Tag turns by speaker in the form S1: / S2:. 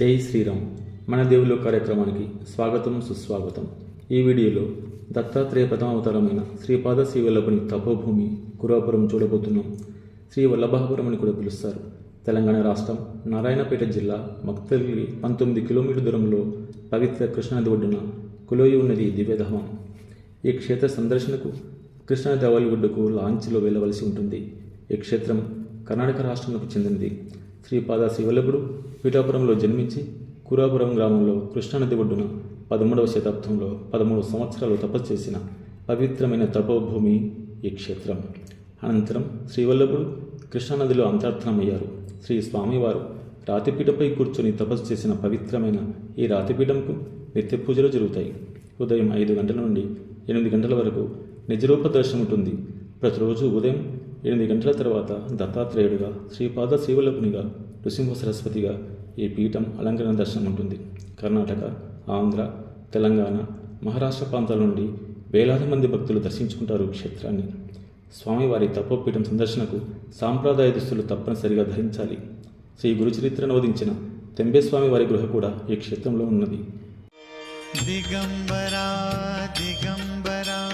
S1: జై శ్రీరామ్. మన దేవుళ్ళు కార్యక్రమానికి స్వాగతం సుస్వాగతం. ఈ వీడియోలో దత్తాత్రేయ ప్రథమ అవతారమైన శ్రీపాద శ్రీవల్లభుని తపోభూమి కురాపురం చూడబోతున్నాం. శ్రీ వల్లభాపురం అని కూడా పిలుస్తారు. తెలంగాణ రాష్ట్రం నారాయణపేట జిల్లా మక్తల్లి పంతొమ్మిది కిలోమీటర్ దూరంలో పవిత్ర కృష్ణానది ఒడ్డున కులోయి ఉన్నది దివ్యధామం ఈ క్షేత్ర సందర్శనకు కృష్ణా అవలి ఒడ్డుకు లాంచ్లో వెళ్ళవలసి ఉంటుంది. ఈ క్షేత్రం కర్ణాటక రాష్ట్రంలోకి చెందింది శ్రీపాద శివలకుడు పీఠాపురంలో జన్మించి కురాపురం గ్రామంలో కృష్ణానది ఒడ్డున పదమూడవ శతాబ్దంలో పదమూడు సంవత్సరాలు తపస్సు చేసిన పవిత్రమైన తపోభూమి ఈ క్షేత్రం. అనంతరం శ్రీవల్లభుడు కృష్ణానదిలో అంతర్థనమయ్యారు శ్రీ స్వామివారు రాతిపీఠపై కూర్చొని తపస్సు చేసిన పవిత్రమైన ఈ రాతిపీఠంకు నిత్య పూజలు జరుగుతాయి. ఉదయం ఐదు గంటల నుండి ఎనిమిది గంటల వరకు నిజరూప దర్శనం ఉంటుంది ప్రతిరోజు ఉదయం ఎనిమిది గంటల తర్వాత దత్తాత్రేయుడిగా శ్రీపాద శివలపునిగా నృసింహ సరస్వతిగా ఈ పీఠం అలంకరణ దర్శనం ఉంటుంది. కర్ణాటక ఆంధ్ర తెలంగాణ మహారాష్ట్ర ప్రాంతాల నుండి వేలాది మంది భక్తులు దర్శించుకుంటారు క్షేత్రాన్ని. స్వామివారి తపోపీఠం సందర్శనకు సాంప్రదాయ దుస్తులు తప్పనిసరిగా ధరించాలి. శ్రీ గురుచరిత్రను వదించిన తెంబేస్వామి వారి గృహ కూడా ఈ క్షేత్రంలో ఉన్నది.
S2: దిగంబరా దిగంబరా.